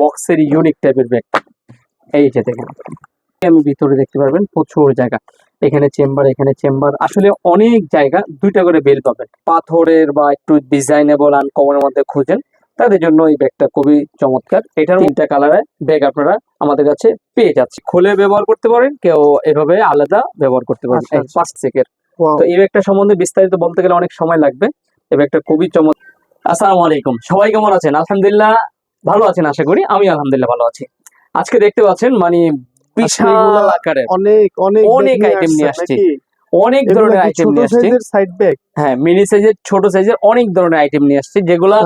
বক্সের ইউনিক টাইপের ব্যাগ এই যে দেখেন আমি ভিতরে দেখতে পারবেন প্রচুর জায়গা। এখানে চেম্বার এখানে চেম্বার আসলে অনেক জায়গা দুইটা করে বেল পাবেন। পাথরের বা একটু ডিজাইনেবল আনকমনের মধ্যে খুঁজেন তাদের জন্য এই ব্যাগটা খুবই চমৎকার। এটার তিনটা কালারে ব্যাগ আপনারা আমাদের কাছে পেয়ে যাচ্ছে খুলে ব্যবহার করতে পারেন কেউ এভাবে আলাদা ব্যবহার করতে পারেন। আচ্ছা, আচ্ছা। চেকের তো এই ব্যাগটা সম্বন্ধে বিস্তারিত বলতে গেলে অনেক সময় লাগবে। এই ব্যাগটা খুবই চমৎ আসসালামু আলাইকুম। সবাই কেমন আছেন? আলহামদুলিল্লাহ ভালো আছেন আশা করি? আমি আলহামদুলিল্লাহ ভালো আছি। আজকে দেখতে পাচ্ছেন মানে বিশাল আকারের। অনেক অনেক অনেক bag নিয়ে আসছি। অনেক ধরনের আইটেম নিয়ে আসছে। সাইড ব্যাগ হ্যাঁ মিনি সাইজের ছোট সাইজের অনেক ধরনের আইটেম নিয়ে আসছে যেগুলা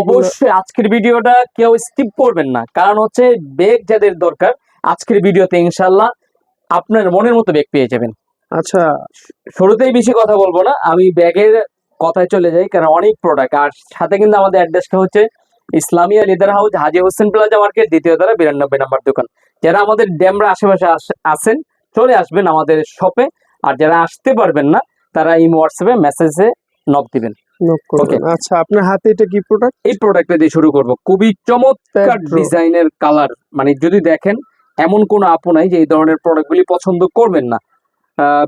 অবশ্যই আজকের ভিডিওটা কেউ স্কিপ করবেন না। কারণ হচ্ছে বেগ যাদের দরকার আজকের ভিডিওতে ইনশাল্লাহ আপনার মনের মতো বেগ পেয়ে যাবেন। আচ্ছা। শুরুতেই বেশি কথা বলব না আমি ব্যাগের কথায় চলে যাই কারণ অনেক প্রোডাক্ট আর সাথে কিন্তু আমাদের অ্যাড্রেসটা হচ্ছে Islamia leather house Haji Hossain plaza market দ্বিতীয় তলা বিরানব্বই নম্বর দোকান। যারা আমাদের ড্যামরা আশেপাশে আস- আছেন চলে আসবেন আমাদের শপে। আর যারা আসতে পারবেন না তারা এই হোয়াটসঅ্যাপে মেসেজে নক দিবেন। আচ্ছা আপনার হাতে এটা কি প্রোডাক্ট এই প্রোডাক্টটা দিয়ে শুরু করব। খুবই চমৎকার। ডিজাইনের কালার মানে যদি দেখেন এমন কোনো আপু নাই যে এই ধরনের প্রোডাক্টগুলি পছন্দ করবেন না।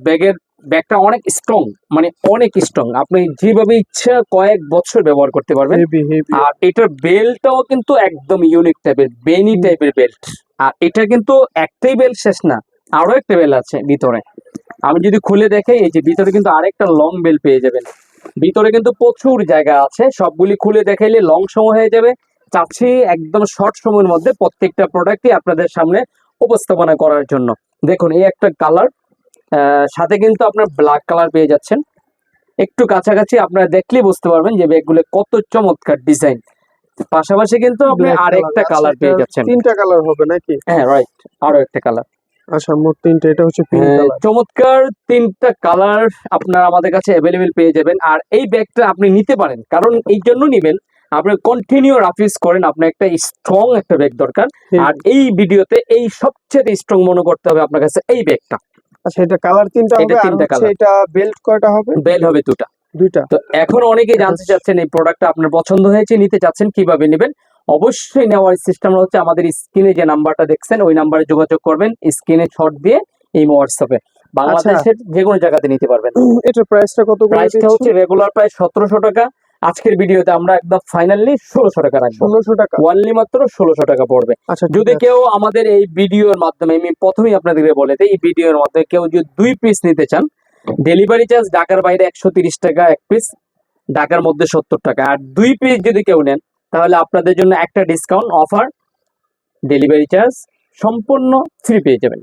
ব্যাগের ব্যাগটা অনেক স্ট্রং মানে অনেক স্ট্রং আপনি যেভাবে ইচ্ছা কয়েক বছর ব্যবহার করতে পারবেন। আর এটার বেল্টটাও কিন্তু একদম ইউনিক টাইপের বেনি টাইপের বেল্ট আর এটা কিন্তু একটাই বেল্ট শেষ না আরও একটা বেল্ট আছে ভিতরে। আমি যদি খুলে দেখে এই যে ভিতরে কিন্তু আরেকটা লং বেল্ট পেয়ে যাবেন। ভিতরে কিন্তু প্রচুর জায়গা আছে সবগুলি খুলে দেখাইলে লং সময় হয়ে যাবে। চাচ্ছি একদম শর্ট সময়ের মধ্যে প্রত্যেকটা প্রোডাক্টই আপনাদের সামনে উপস্থাপনা করার জন্য। দেখুন এই একটা কালার সাথে কিন্তু আপনার ব্ল্যাক কালার পেয়ে যাচ্ছেন। একটু কাছাকাছি আপনারা দেখলেই বুঝতে পারবেন যে ব্যাগগুলো কত চমৎকার ডিজাইন পাশাপাশি কিন্তু আপনি আরেকটা কালার আচ্ছা, পেয়ে যাচ্ছেন। তিনটা কালার হবে নাকি? হ্যাঁ রাইট আরও একটা কালার আচ্ছা মোট তিনটা এটা হচ্ছে পিঙ্ক কালার চমৎকার তিনটা কালার আপনার আমাদের কাছে অ্যাভেলেবেল পেয়ে যাবেন। আর এই ব্যাগটা আপনি নিতে পারেন কারণ এই জন্য নিবেন। আপনি কন্টিনিউ রাফিস করেন আপনার একটা স্ট্রং একটা ব্যাগ দরকার। আর এই ভিডিওতে এই সবচেয়ে স্ট্রং মনে করতে হবে আপনার কাছে এই ব্যাগটা। আচ্ছা এটা কালার তিনটা হবে আর হচ্ছে এটা বেল্ট কয়টা হবে? বেল হবে দুটা। দুইটা। তো এখন অনেকেই জানতে চাচ্ছেন এই প্রোডাক্টটা আপনার পছন্দ হয়েছে নিতে চাচ্ছেন কীভাবে নেবেন? অবশ্যই নেওয়ার সিস্টেম হচ্ছে আমাদের স্ক্রিনে যে নাম্বারটা দেখছেন ওই নাম্বারে যোগাযোগ করবেন স্ক্রিনে শর্ট দিয়ে এই হোয়াটসঅ্যাপে বাংলাদেশের যে কোনো জায়গাতে নিতে পারবেন। এটার প্রাইসটা কত প্রাইসটা হচ্ছে রেগুলার প্রাইস সতেরোশো টাকা আজকের ভিডিওতে আমরা একদম ফাইনালি ষোলোশো টাকা রাখব। ষোলোশো টাকা। ওয়ানলি মাত্র ষোলোশো টাকা পড়বে। আচ্ছা যদি কেউ আমাদের এই ভিডিওর মাধ্যমে আমি প্রথমেই আপনাদেরকে বলে দিই এই ভিডিওর মাধ্যমে কেউ যদি দুই পিস নিতে চান ডেলিভারি চার্জ ঢাকার বাইরে একশো তিরিশ টাকা এক পিস ঢাকার মধ্যে সত্তর টাকা। আর দুই পিস যদি কেউ নেন তাহলে আপনাদের জন্য একটা ডিসকাউন্ট অফার ডেলিভারি চার্জ সম্পূর্ণ ফ্রি পেয়ে যাবেন।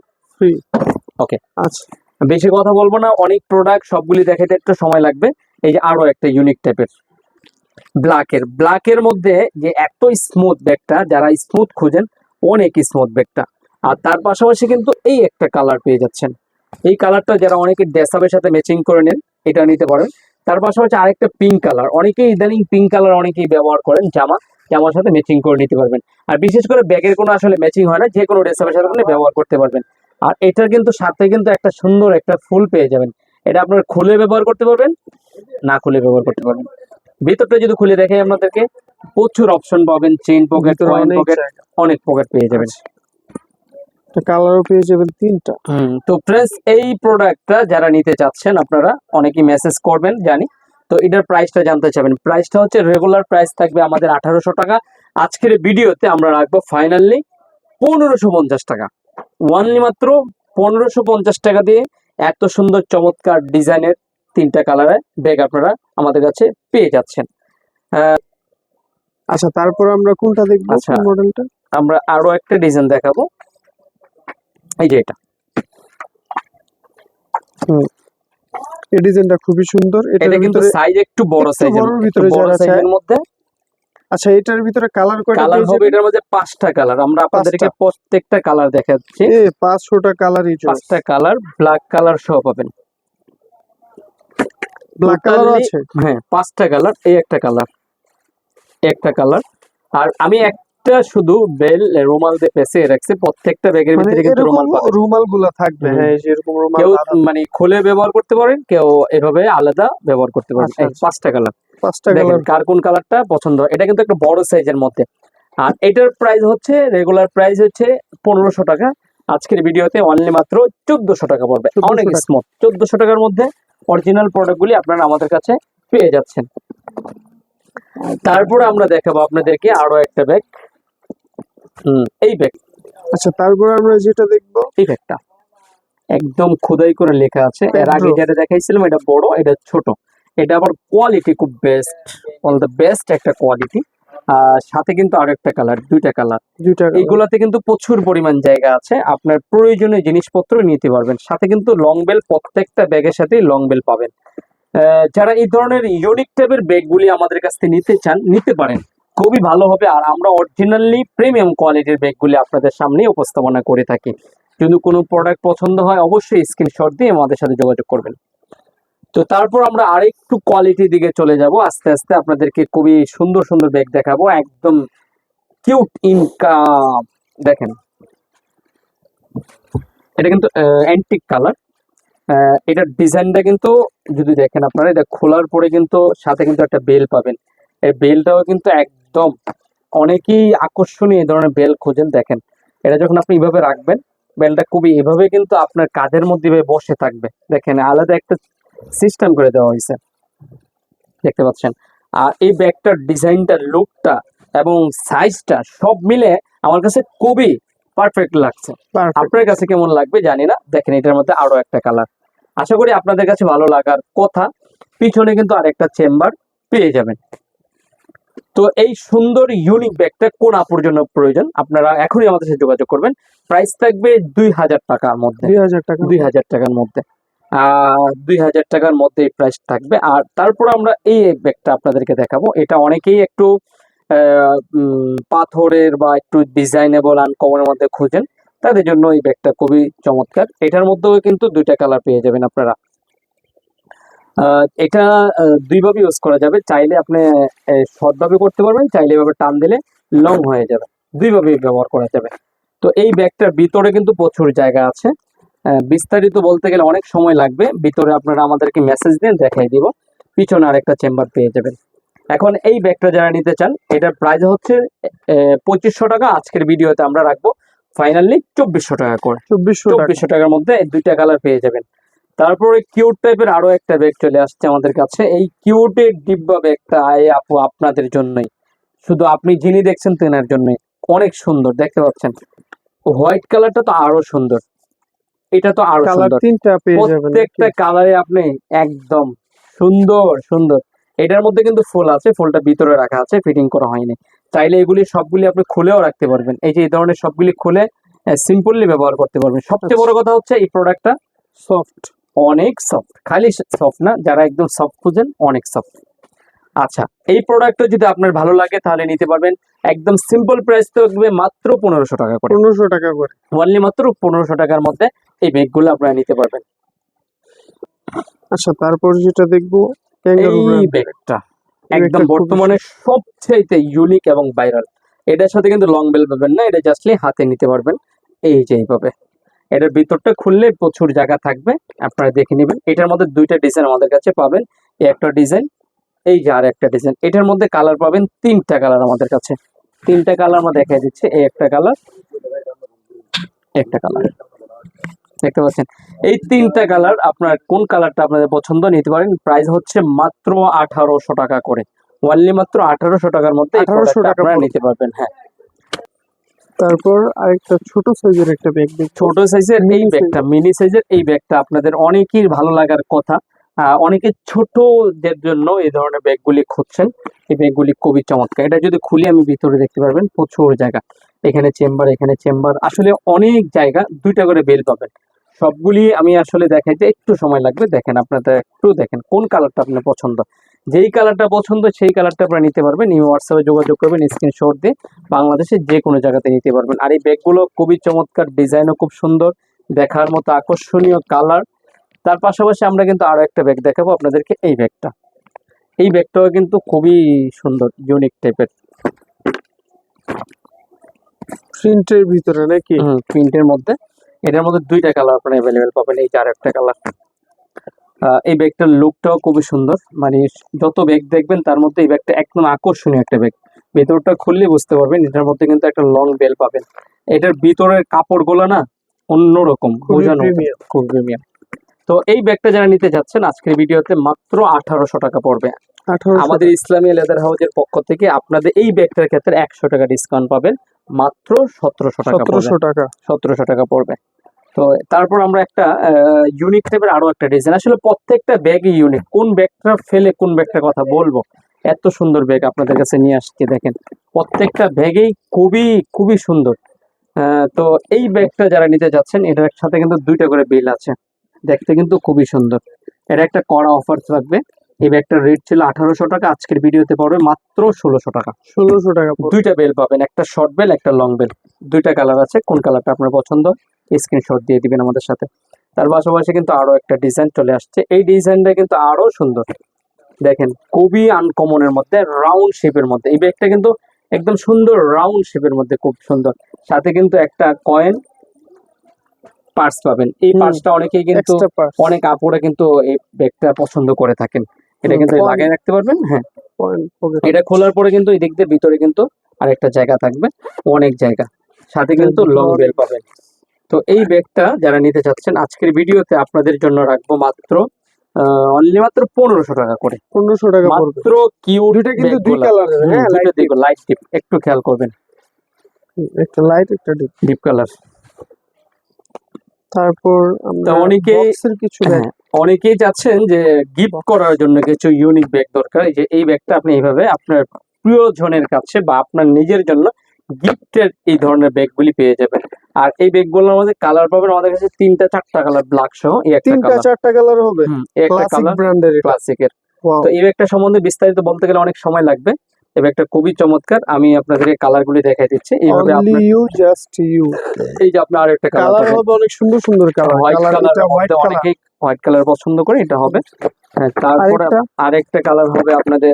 ওকে আচ্ছা। বেশি কথা বলব না অনেক প্রোডাক্ট সবগুলি দেখাতে একটু সময় লাগবে। এই যে আরও একটা ইউনিক টাইপের ব্ল্যাকের ব্ল্যাকের মধ্যে যে এত স্মুথ ব্যাগটা যারা স্মুথ খুঁজেন, অনেক স্মুথ ব্যাগটা আর তার পাশাপাশি কিন্তু এই একটা কালার পেয়ে যাচ্ছেন। এই কালারটা যারা অনেকে ডেসাবের সাথে ম্যাচিং করে নেন, এটা নিতে পারেন। তার পাশাপাশি আরেকটা পিঙ্ক কালার অনেকেই ইদানিং পিঙ্ক কালার অনেকেই ব্যবহার করেন, জামা, জামার সাথে ম্যাচিং করে নিতে পারবেন। আর বিশেষ করে ব্যাগের কোনো আসলে ম্যাচিং হয় না, যে কোনো ড্রেসআপের সাথে আপনি ব্যবহার করতে পারবেন। আর এটার কিন্তু সাথে কিন্তু একটা সুন্দর একটা ফুল পেয়ে যাবেন। এটা আপনার খুলে ব্যবহার করতে পারবেন, না খুলে ব্যবহার করতে পারবেন। ভিতরটা যদি খুলে দেখাই আপনাদেরকে প্রচুর অপশন পাবেন চেইন পকেট কয়েন অনেক পকেট অনেক পকেট পেয়ে যাবেন। কালারও পেয়ে যাবেন তিনটা। হুম তো ফ্রেন্ডস এই প্রোডাক্টটা যারা নিতে চাচ্ছেন আপনারা অনেকেই মেসেজ করবেন জানি। তো এটার প্রাইসটা জানতে চাবেন প্রাইসটা হচ্ছে রেগুলার প্রাইস থাকবে আমাদের আঠারোশো টাকা। আজকের ভিডিওতে আমরা রাখব ফাইনালি পনেরোশো পঞ্চাশ টাকা। ওয়ানলি মাত্র পনেরোশো পঞ্চাশ টাকা দিয়ে এত সুন্দর চমৎকার ডিজাইনের তিনটা কালারে ব্যাগ আপনারা আমাদের কাছে পেয়ে যাচ্ছেন। আচ্ছা তারপর আমরা কোনটা দেখব আচ্ছা। মডেলটা আমরা আরও একটা ডিজাইন দেখাবো। এই যে এটা। এই ডিজাইনটা খুবই সুন্দর। এটা কিন্তু সাইজ একটু বড় সাইজের ভিতরে বড় সাইজের মধ্যে। আচ্ছা এটার ভিতরে কালার কয়টা কালার হবে এটার মধ্যে পাঁচটা কালার আমরা আপনাদেরকে প্রত্যেকটা কালার দেখাচ্ছি। এ পাঁচশোটা কালারই চয়েস পাঁচটা কালার ব্ল্যাক কালার সহ পাবেন। ব্ল্যাক কালার আছে? হ্যাঁ পাঁচটা কালার এই একটা কালার একটা কালার আর আমি একটা শুধু বেল রুমাল দিয়ে পেঁচিয়ে রাখছি প্রত্যেকটা ব্যাগের মানে ভিতরে কিন্তু রুমাল রুমালগুলা থাকবে হ্যাঁ এরকম রুমাল কেউ মানে খুলে ব্যবহার করতে পারেন কেউ এভাবে আলাদা ব্যবহার করতে পারেন। আচ্ছা, আচ্ছা। পাঁচটা কালার পাঁচটা কালার কার কোন কালারটা পছন্দ। এটা কিন্তু একটা বড় সাইজের মধ্যে। আর এটার প্রাইস হচ্ছে রেগুলার প্রাইস হচ্ছে পনেরোশো টাকা। আজকের ভিডিওতে অনলি মাত্র চোদ্দশো টাকা পড়বে। 1400 অনেক। স্মুথ চোদ্দশো টাকার মধ্যে অরিজিনাল প্রোডাক্টগুলি আপনারা আমাদের কাছে পেয়ে যাচ্ছেন। তারপরে আমরা দেখাবো আপনাদেরকে আরও একটা ব্যাগ হুম এই ব্যাগ আচ্ছা তারপরে আমরা যেটা দেখব? এই ব্যাগটা একদম খোদাই করে লেখা আছে। এর আগে যেটা দেখাইছিলাম এটা বড় এটা ছোট। এটা আবার কোয়ালিটি খুব বেস্ট অল দ্য বেস্ট একটা কোয়ালিটি সাথে কিন্তু আরও একটা কালার দুইটা কালার দুইটা। এইগুলাতে কিন্তু প্রচুর পরিমাণ জায়গা আছে। আপনার প্রয়োজনীয় জিনিসপত্র নিতে পারবেন। সাথে কিন্তু লং বেল প্রত্যেকটা ব্যাগের সাথেই লং বেল পাবেন। যারা এই ধরনের ইউনিক টাইপের ব্যাগগুলি আমাদের কাছ থেকে নিতে চান নিতে পারেন। খুবই ভালো হবে আর আমরা অরিজিনালি প্রিমিয়াম কোয়ালিটির ব্যাগগুলি আপনাদের সামনে উপস্থাপনা করে থাকি। যদি কোনো প্রোডাক্ট পছন্দ হয় অবশ্যই স্ক্রিনশট দিয়ে আমাদের সাথে যোগাযোগ করবেন। তো তারপর আমরা আরেকটু কোয়ালিটির দিকে চলে যাব। আস্তে আস্তে আপনাদেরকে খুবই সুন্দর সুন্দর ব্যাগ দেখাবো। একদম কিউট ইনকাম দেখেন। এটা কিন্তু অ্যান্টিক কালার এটার ডিজাইনটা কিন্তু যদি দেখেন আপনারা, এটা খোলার পরে কিন্তু সাথে কিন্তু একটা বেল পাবেন। এই বেলটাও কিন্তু একদম অনেকেই আকর্ষণীয় এই ধরনের বেল খোঁজেন। দেখেন, এটা যখন আপনি এইভাবে রাখবেন বেলটা খুবই এভাবে কিন্তু আপনার কাঁধের মধ্যে বসে থাকবে। দেখেন, আলাদা একটা সিস্টেম করে দেওয়া হয়েছে। দেখতে পাচ্ছেন। আর এই ব্যাগটার ডিজাইনটা লুকটা এবং সাইজটা সব মিলে আমার কাছে খুবই পারফেক্ট লাগছে। আপনার কাছে কেমন লাগবে জানি না। দেখেন এটার মধ্যে আরও একটা কালার আশা করি আপনাদের কাছে ভালো লাগার কথা। পিছনে কিন্তু আরেকটা চেম্বার পেয়ে যাবেন। তো এই সুন্দর ইউনিক ব্যাগটা কোন আপুর জন্য প্রয়োজন? আপনারা এখনই আমাদের সাথে যোগাযোগ করবেন। প্রাইস থাকবে দুই হাজার টাকার মধ্যে। দুই হাজার টাকা দুই হাজার টাকার মধ্যে। দুই হাজার টাকার মধ্যে এই প্রাইস থাকবে। আর তারপর আমরা এই ব্যাগটা আপনাদেরকে দেখাবো। এটা অনেকেই একটু পাথরের বা একটু ডিজাইনেবল আনকমনের মধ্যে খুঁজেন। তাদের জন্য এই ব্যাগটা খুবই চমৎকার। এটার মধ্যেও কিন্তু দুইটা কালার পেয়ে যাবেন আপনারা। এটা দুইভাবে ইউজ করা যাবে। চাইলে আপনি শর্টভাবে করতে পারবেন, চাইলে এভাবে টান দিলে লং হয়ে যাবে। দুইভাবে ব্যবহার করা যাবে। তো এই ব্যাগটার ভিতরে কিন্তু প্রচুর জায়গা আছে। বিস্তারিত বলতে গেলে অনেক সময় লাগবে। ভিতরে আপনারা আমাদেরকে মেসেজ দিন দেখাই দিব। পিছনে আরেকটা চেম্বার পেয়ে যাবেন। এখন এই ব্যাগটা যারা নিতে চান এটার প্রাইস হচ্ছে পঁচিশশো টাকা। আজকের ভিডিওতে আমরা রাখব ফাইনালি চব্বিশশো টাকা করে। চব্বিশশো চব্বিশশো টাকার মধ্যে দুইটা কালার পেয়ে যাবেন। তারপরে কিউট টাইপের আরও একটা ব্যাগ চলে আসছে আমাদের কাছে। এই কিউটের ডিব্বা ব্যাগটা আয় আপু আপনাদের জন্যই। শুধু আপনি যিনি দেখছেন তেনার জন্যই। অনেক সুন্দর দেখতে পাচ্ছেন? হোয়াইট কালারটা তো আরও সুন্দর। এটা তো আরও কালার সুন্দর। তিনটা পেয়ে যাবেন প্রত্যেকটা কালারে আপনি একদম সুন্দর সুন্দর। এটার মধ্যে কিন্তু ফুল আছে ফুলটা ভিতরে রাখা আছে ফিটিং করা হয়নি। চাইলে এগুলি সবগুলি আপনি খুলেও রাখতে পারবেন। এই যে এই ধরনের সবগুলি খুলে সিম্পলি ব্যবহার করতে পারবেন। সবচেয়ে বড় কথা হচ্ছে এই প্রোডাক্টটা সফট অনেক সফট খালি সফট না যারা একদম সফট খুঁজেন অনেক সফট আচ্ছা এই প্রোডাক্টটা যদি আপনার ভালো লাগে তাহলে নিতে পারবেন। একদম সিম্পল প্রাইস থাকবে মাত্র পনেরোশো টাকা করে। পনেরোশো টাকা করে। অনলি মাত্র পনেরোশো টাকার মধ্যে এই ব্যাগগুলো আপনারা নিতে পারবেন। আচ্ছা তারপর যেটা দেখব এই ব্যাগটা একদম বর্তমানে সবচেয়ে ইউনিক এবং ভাইরাল এটার সাথে কিন্তু লং বেল পাবেন না এটা জাস্টলি হাতে নিতে পারবেন। এই যে এইভাবে। এটার ভিতরটা খুললে প্রচুর জায়গা থাকবে আপনারা দেখে নেবেন। এটার মধ্যে দুইটা ডিজাইন আমাদের কাছে পাবেন এই একটা ডিজাইন এই যে আর একটা ডিজাইন এটার মধ্যে কালার পাবেন তিনটা কালার আমাদের কাছে। তিনটা কালার আমরা দেখাই দিচ্ছি এই একটা কালার একটা কালার দেখতে পাচ্ছেন। এই তিনটা কালার আপনার কোন কালারটা আপনাদের পছন্দ নিতে পারেন? প্রাইস হচ্ছে মাত্র আঠারোশো টাকা করে। ওয়ানলি মাত্র আঠারোশো টাকার মধ্যে আঠারোশো টাকা নিতে পারবেন হ্যাঁ। তারপর আরেকটা ছোট সাইজের একটা ব্যাগ ছোট সাইজের এই ব্যাগটা মিনি সাইজের এই ব্যাগটা আপনাদের অনেকেই ভালো লাগার কথা। আহ, অনেকে ছোটদের জন্য এই ধরনের ব্যাগগুলি খুঁজছেন। এই ব্যাগগুলি খুবই চমৎকার। এটা যদি খুলে আমি ভিতরে দেখতে পারবেন প্রচুর জায়গা। এখানে চেম্বার এখানে চেম্বার আসলে অনেক জায়গা দুইটা করে বেল পাবেন। সবগুলি আমি আসলে দেখাইতে একটু সময় লাগবে। দেখেন আপনাদের একটু দেখেন কোন কালারটা আপনার পছন্দ। যেই কালারটা পছন্দ সেই কালারটা আপনারা নিতে পারবেন। এই হোয়াটসঅ্যাপে যোগাযোগ করবেন স্ক্রিনশট দিয়ে বাংলাদেশের যে কোনো জায়গাতে নিতে পারবেন। আর এই ব্যাগগুলো খুবই চমৎকার ডিজাইনও খুব সুন্দর দেখার মতো আকর্ষণীয় কালার। তার পাশাপাশি আমরা কিন্তু আরও একটা ব্যাগ দেখাবো আপনাদেরকে এই ব্যাগটা। এই ব্যাগটাও কিন্তু খুবই সুন্দর ইউনিক টাইপের প্রিন্টের ভিতরে নাকি? প্রিন্টের মধ্যে। এটার মধ্যে দুইটা কালার আপনারা অ্যাভেলেবেল পাবেন এই আর একটা কালার এই ব্যাগটার লুকটাও খুবই সুন্দর। মানে যত ব্যাগ দেখবেন তার মধ্যে এই ব্যাগটা একদম আকর্ষণীয় একটা ব্যাগ ভেতরটা খুললে বুঝতে পারবেন এটার মধ্যে কিন্তু একটা লং বেল পাবেন। এটার ভিতরের কাপড়গুলো না অন্যরকম বোঝানো খুব প্রিমিয়াম তো এই ব্যাগটা যারা নিতে যাচ্ছেন আজকের ভিডিওতে মাত্র আঠারোশো টাকা পড়বে। আমাদের ইসলামী লেদার হাউজের পক্ষ থেকে আপনাদের এই ব্যাগটার ক্ষেত্রে একশো টাকা ডিসকাউন্ট পাবেন। মাত্র সতেরোশো টাকা সতেরোশো টাকা। সতেরোশো টাকা পড়বে। তো তারপর আমরা একটা ইউনিক টাইপের আরও একটা ডিজাইন আসলে প্রত্যেকটা ব্যাগই ইউনিক কোন ব্যাগটা ফেলে কোন ব্যাগটার কথা বলব? এত সুন্দর ব্যাগ আপনাদের কাছে নিয়ে আসছি দেখেন। প্রত্যেকটা ব্যাগেই খুবই খুবই সুন্দর। আহ, তো এই ব্যাগটা যারা নিতে যাচ্ছেন এটার সাথে কিন্তু দুইটা করে বিল আছে। দেখতে কিন্তু খুবই সুন্দর। এটা একটা কড়া অফার থাকবে। এই ব্যাগটার রেট ছিল আঠারোশো টাকা আজকের ভিডিওতে পড়বে মাত্র ষোলোশো টাকা। ষোলোশো টাকা দুইটা বেল পাবেন একটা শর্ট বেল একটা লং বেল দুইটা কালার আছে কোন কালারটা আপনার পছন্দ স্ক্রিনশট দিয়ে দিবেন আমাদের সাথে। তার পাশাপাশি কিন্তু আরও একটা ডিজাইন চলে আসছে। এই ডিজাইনটা কিন্তু আরও সুন্দর। দেখেন খুবই আনকমনের মধ্যে রাউন্ড শেপের মধ্যে। এই ব্যাগটা কিন্তু একদম সুন্দর রাউন্ড শেপের মধ্যে খুব সুন্দর। সাথে কিন্তু একটা কয়েন পার্স পাবেন। এই। পার্সটা অনেকেই কিন্তু অনেক আপুরা কিন্তু এই ব্যাগটা পছন্দ করে থাকেন। এটা কিন্তু লাগিয়ে রাখতে পারবেন হ্যাঁ। এটা খোলার পরে কিন্তু এই দিক দিয়ে ভিতরে কিন্তু আরেকটা জায়গা থাকবে অনেক জায়গা। সাথে কিন্তু লং বেল পাবেন। তো এই ব্যাগটা যারা নিতে চাচ্ছেন আজকের ভিডিওতে আপনাদের জন্য রাখব মাত্র অনলি মাত্র পনেরোশো টাকা করে। পনেরোশো টাকা মাত্র কিউট কিন্তু দুই কালার হ্যাঁ দেখো লাইট ডিপ একটু খেয়াল করবেন। একটা লাইট একটা ডিপ ডিপ কালার তারপর আমরা অনেকেই- কিছু হ্যাঁ অনেকেই চাচ্ছেন যে গিফট করার জন্য কিছু ইউনিক ব্যাগ দরকার। এই যে এই ব্যাগটা আপনি এইভাবে আপনার প্রিয়জনের কাছে বা আপনার নিজের জন্য গিফটের এই ধরনের ব্যাগগুলি পেয়ে যাবেন। আর এই ব্যাগগুলোর মধ্যে কালার পাবেন আমাদের কাছে তিনটা চারটা কালার ব্ল্যাক সহ এই একটা তিনটা চারটা কালার হবে? একটা ক্লাসিক কালার ব্র্যান্ডের ক্লাসিকের তো এই ব্যাগটা সম্বন্ধে বিস্তারিত বলতে গেলে অনেক সময় লাগবে। এই ব্যাগটা খুবই চমৎকার। আমি আপনাদেরকে কালারগুলি দেখাই দিচ্ছি। এইভাবে আপনার ইউ জাস্ট ইউ এই যে আপনার আরেকটা কালার কালার হবে অনেক সুন্দর সুন্দর কালার হোয়াইট কালার অনেকেই হোয়াইট কালার পছন্দ করে এটা হবে। হ্যাঁ, তারপরে আরেকটা? কালার হবে আপনাদের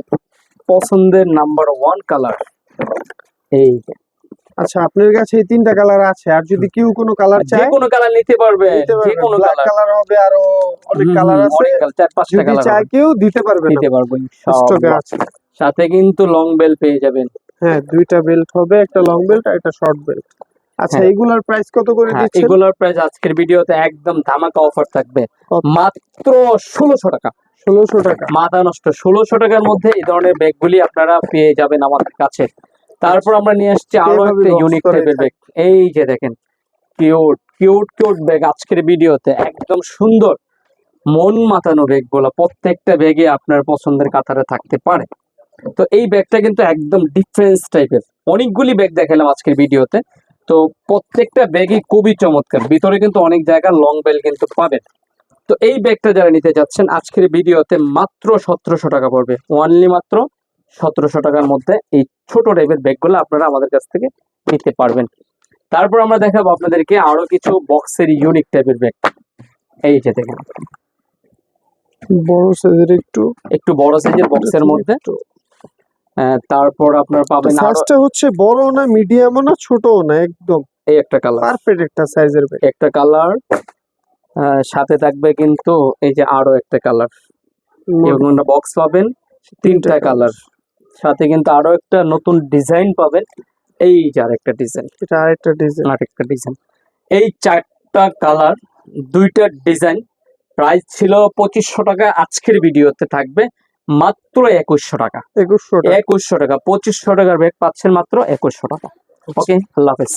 পছন্দের নাম্বার ওয়ান কালার। এই। আচ্ছা আপনার কাছে এই তিনটা কালার আছে আর যদি কেউ কোনো কালার যে চায় কোনো কালার নিতে পারবে যে কোনো কালার। কালার হবে আরও অনেক কালার আছে। অনেক কালার চার পাঁচটা যদি কালার চায় কেউ দিতে পারবে নিতে পারব স্টকে। আছে। সাথে কিন্তু লং বেল পেয়ে যাবেন। হ্যাঁ দুইটা বেল্ট হবে একটা লং বেল্ট আর একটা শর্ট বেল্ট আচ্ছা হ্যাঁ। এগুলার প্রাইস কত করে হ্যাঁ দিচ্ছেন? এগুলোর প্রাইস আজকের ভিডিওতে একদম ধামাকা অফার থাকবে। মাত্র ষোলোশো টাকা। ষোলোশো টাকা। মাথা নষ্ট। ষোলোশো টাকার মধ্যে এই ধরনের ব্যাগগুলি আপনারা পেয়ে যাবেন আমাদের কাছে। তারপর আমরা নিয়ে আসছি আরও একটা ইউনিক টাইপের ব্যাগ এই যে দেখেন কিউট কিউট কিউট ব্যাগ আজকের ভিডিওতে। একদম সুন্দর মন মাতানো ব্যাগগুলা প্রত্যেকটা ব্যাগে আপনার পছন্দের কাতারে থাকতে পারে। তো এই ব্যাগটা কিন্তু একদম ডিফারেন্স টাইপের অনেকগুলি ব্যাগ দেখালাম আজকের ভিডিওতে। তো প্রত্যেকটা ব্যাগই খুবই চমৎকার। ভিতরে কিন্তু অনেক জায়গা লং বেল কিন্তু পাবেন। তো এই ব্যাগটা যারা নিতে যাচ্ছেন আজকের ভিডিওতে মাত্র সতেরোশো টাকা পড়বে। ওয়ানলি মাত্র সতেরোশো টাকার মধ্যে এই ছোট টাইপের ব্যাগগুলো আপনারা আমাদের কাছ থেকে নিতে পারবেন। তারপর আমরা দেখাবো আপনাদেরকে আরও কিছু বক্সের ইউনিক টাইপের ব্যাগ। এই যে দেখেন। বড় সাইজের একটু। একটু বড় সাইজের বক্সের মধ্যে। তারপর আপনার পাবেন সাইজটা হচ্ছে বড় না মিডিয়ামও না ছোটও না একদম এই একটা কালার পারফেক্ট একটা সাইজের একটা কালার সাথে থাকবে কিন্তু এই যে আরও একটা কালার এবং বক্স পাবেন তিনটা কালার সাথে কিন্তু আরও একটা নতুন ডিজাইন পাবেন। এই যে আরেকটা ডিজাইন এটা আরেকটা ডিজাইন আরেকটা ডিজাইন এই চারটা কালার দুইটা ডিজাইন প্রাইস ছিল পঁচিশশো টাকা আজকের ভিডিওতে থাকবে। মাত্র একুশশো টাকা। একুশশো টাকা। একুশশো টাকা পঁচিশশো টাকার ব্যাগ পাচ্ছেন মাত্র একুশশো টাকা। ওকে আল্লাহ হাফেজ।